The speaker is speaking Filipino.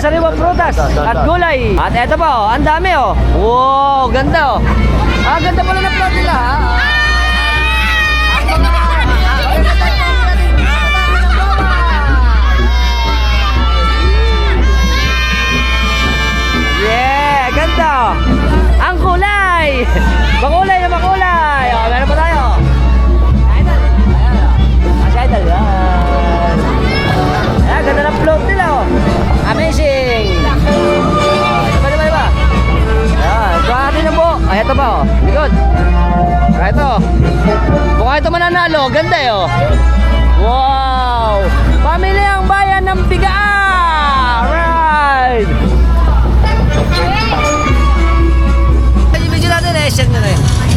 ito, ito, at gulay. At eto pa oh, ang dami oh. Wow, ganda oh. Ah, ganda pala ng plot nila ha. Mga- Yeah, ganda oh. Ang kulay. Makulay ito pa oh. Likod. Ito. Kung ito mananalo, ganda eh oh. Wow! Pamilyang bayan ng Bigaan! Right! Yung video natin eh, share na yun.